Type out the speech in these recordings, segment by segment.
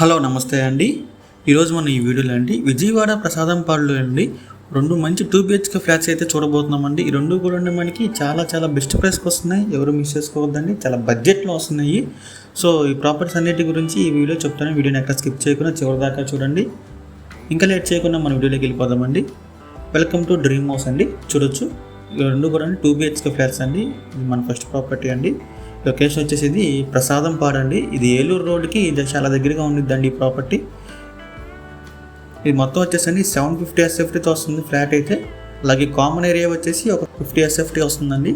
Hello నమస్తే అండి. ఈరోజు మనం ఈ వీడియోలో అండి విజయవాడ ప్రసాదం పాడులో అండి రెండు మంచి టూ బిహెచ్కే ఫ్లాట్స్ అయితే చూడబోతున్నామండి. ఈ రెండు కూడా మనకి చాలా చాలా బెస్ట్ ప్రైస్కి వస్తున్నాయి. ఎవరు మిస్ చేసుకోవద్దండి. చాలా బడ్జెట్లో వస్తున్నాయి. సో ఈ ప్రాపర్టీస్ అన్నిటి గురించి ఈ వీడియో చెప్తాను. వీడియోని ఎక్కడ స్కిప్ చేయకుండా చివరిదాకా చూడండి. ఇంకా లేట్ చేయకుండా మన వీడియోలోకి వెళ్ళిపోదామండి. వెల్కమ్ టు డ్రీమ్ హౌస్ అండి. చూడొచ్చు. ఈ రెండు కూడా టూ బిహెచ్కే ఫ్లాట్స్ అండి. ఇది మన ఫస్ట్ ప్రాపర్టీ అండి. లొకేషన్ వచ్చేసి ఇది ప్రసాదం పాడండి. ఇది ఏలూరు రోడ్కి ఇది చాలా దగ్గరగా ఉండిద్దండి ఈ ప్రాపర్టీ. ఇది మొత్తం వచ్చేసండి సెవెన్ ఫిఫ్టీ ఎస్ఎఫ్టీతో వస్తుంది ఫ్లాట్ అయితే. అలాగే కామన్ ఏరియా వచ్చేసి ఒక ఫిఫ్టీ ఎస్ఎఫ్టీ వస్తుందండి.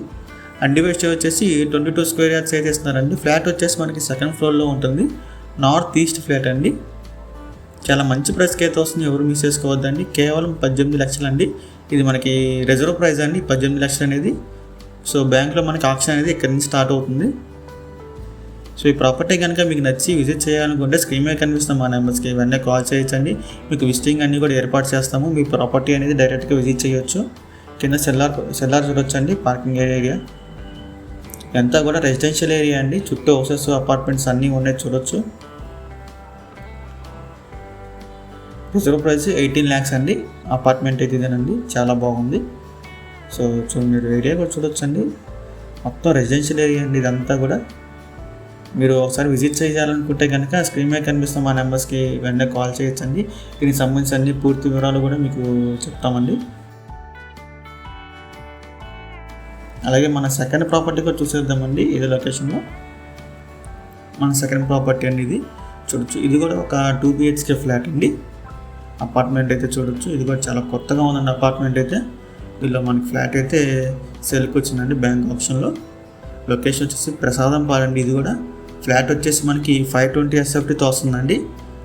అండివేస్ట్ వచ్చేసి ట్వంటీ టూ స్క్వేర్ యార్డ్స్ అయితే ఇస్తున్నారండి. ఫ్లాట్ వచ్చేసి మనకి సెకండ్ ఫ్లోర్లో ఉంటుంది. నార్త్ ఈస్ట్ ఫ్లాట్ అండి. చాలా మంచి ప్రైస్కి అయితే వస్తుంది. ఎవరు మిస్ చేసుకోవద్దండి. కేవలం పద్దెనిమిది లక్షలు అండి ఇది మనకి రిజర్వ్ ప్రైస్ అండి. పద్దెనిమిది లక్షలు అనేది సో బ్యాంక్లో మనకి ఆప్షన్ అనేది ఇక్కడ నుంచి స్టార్ట్ అవుతుంది. సో ఈ ప్రాపర్టీ కనుక మీకు నచ్చి విజిట్ చేయాలనుకుంటే స్క్రీన్ మీద కనిపిస్తున్న మా నెంబర్స్కి ఇవన్నీ కాల్ చేయొచ్చండి. మీకు విజిటింగ్ అన్నీ కూడా ఏర్పాటు చేస్తాము. మీ ప్రాపర్టీ అనేది డైరెక్ట్గా విజిట్ చేయొచ్చు. కింద సెల్లార్ సెల్లార్ చూడొచ్చండి పార్కింగ్ ఏరియా ఇదంతా కూడా రెసిడెన్షియల్ ఏరియా అండి. చుట్టూ హౌసెస్ అపార్ట్మెంట్స్ అన్నీ ఉన్నాయి చూడొచ్చు. రిజర్వ్ ప్రైస్ ఎయిటీన్ ల్యాక్స్ అండి. అపార్ట్మెంట్ అయితే ఇదేనండి. చాలా బాగుంది. సో సో మీరు ఏరియా కూడా చూడొచ్చండి. మొత్తం రెసిడెన్షియల్ ఏరియా అండి ఇదంతా కూడా. మీరు ఒకసారి విజిట్ చేయాలనుకుంటే కనుక స్క్రీన్ మీద కనిపిస్తున్న మా నెంబర్స్కి వెంటనే కాల్ చేయొచ్చండి. దీనికి సంబంధించిన అన్ని పూర్తి వివరాలు కూడా మీకు చెప్తామండి. అలాగే మన సెకండ్ ప్రాపర్టీ కూడా చూసేద్దామండి. ఇది లొకేషన్లో మన సెకండ్ ప్రాపర్టీ అండి ఇది. చూడొచ్చు. ఇది కూడా ఒక టూ బిహెచ్కే ఫ్లాట్ అండి. అపార్ట్మెంట్ అయితే చూడొచ్చు. ఇది కూడా చాలా కొత్తగా ఉందండి అపార్ట్మెంట్ అయితే. దీనిలో మనకి ఫ్లాట్ అయితే సెల్కి వచ్చిందండి బ్యాంక్ ఆప్షన్లో లొకేషన్ వచ్చేసి ప్రసాదం పాలండి ఇది కూడా. ఫ్లాట్ వచ్చేసి మనకి ఫైవ్ ట్వంటీ ఎస్ఎఫ్టీతో వస్తుందండి.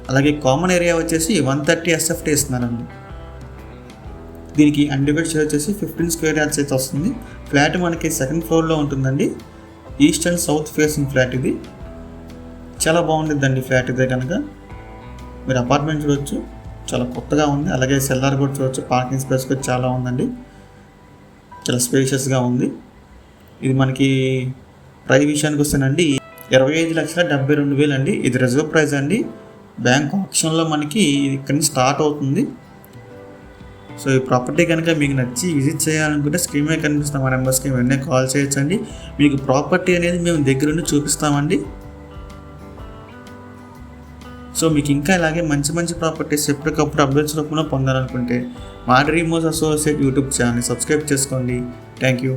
అలాగే కామన్ ఏరియా వచ్చేసి వన్ థర్టీ ఎస్ఎఫ్టీ ఇస్తున్నారండి. దీనికి అన్డివైడ్ షేర్ వచ్చేసి ఫిఫ్టీన్ స్క్వేర్ యార్డ్స్ అయితే వస్తుంది. ఫ్లాట్ మనకి సెకండ్ ఫ్లోర్లో ఉంటుందండి. East and south facing flat ఇది. చాలా బాగుండిద్దండి ఫ్లాట్ ఇదే కనుక. మీరు అపార్ట్మెంట్ చూడొచ్చు. చాలా కొత్తగా ఉంది. అలాగే సెల్లార్ కూడా చూడొచ్చు. పార్కింగ్ స్పేస్ కూడా చాలా ఉందండి. చాలా స్పేషియస్గా ఉంది. ఇది మనకి ప్రైస్ విషయానికి వస్తేనండి ఇరవై ఐదు లక్షల డెబ్బై రెండు వేలు అండి. ఇది రిజర్వ్ ప్రైస్ అండి. బ్యాంక్ ఆప్షన్లో మనకి ఇక్కడ నుంచి స్టార్ట్ అవుతుంది. సో ఈ ప్రాపర్టీ కనుక మీకు నచ్చి విజిట్ చేయాలనుకుంటే స్క్రీన్ మీద కనిపిస్తున్న మా నెంబర్స్కి వెంటనే కాల్ చేయొచ్చండి. మీకు ప్రాపర్టీ అనేది మేము దగ్గరుండి చూపిస్తామండి. సో మీకు ఇంకా ఇలాగే మంచి మంచి ప్రాపర్టీస్ ఎప్పటికప్పుడు అప్డేట్స్ రూపంలో పొందాలనుకుంటే మా Dreamos associate YouTube channel subscribe చేసుకోండి. Thank you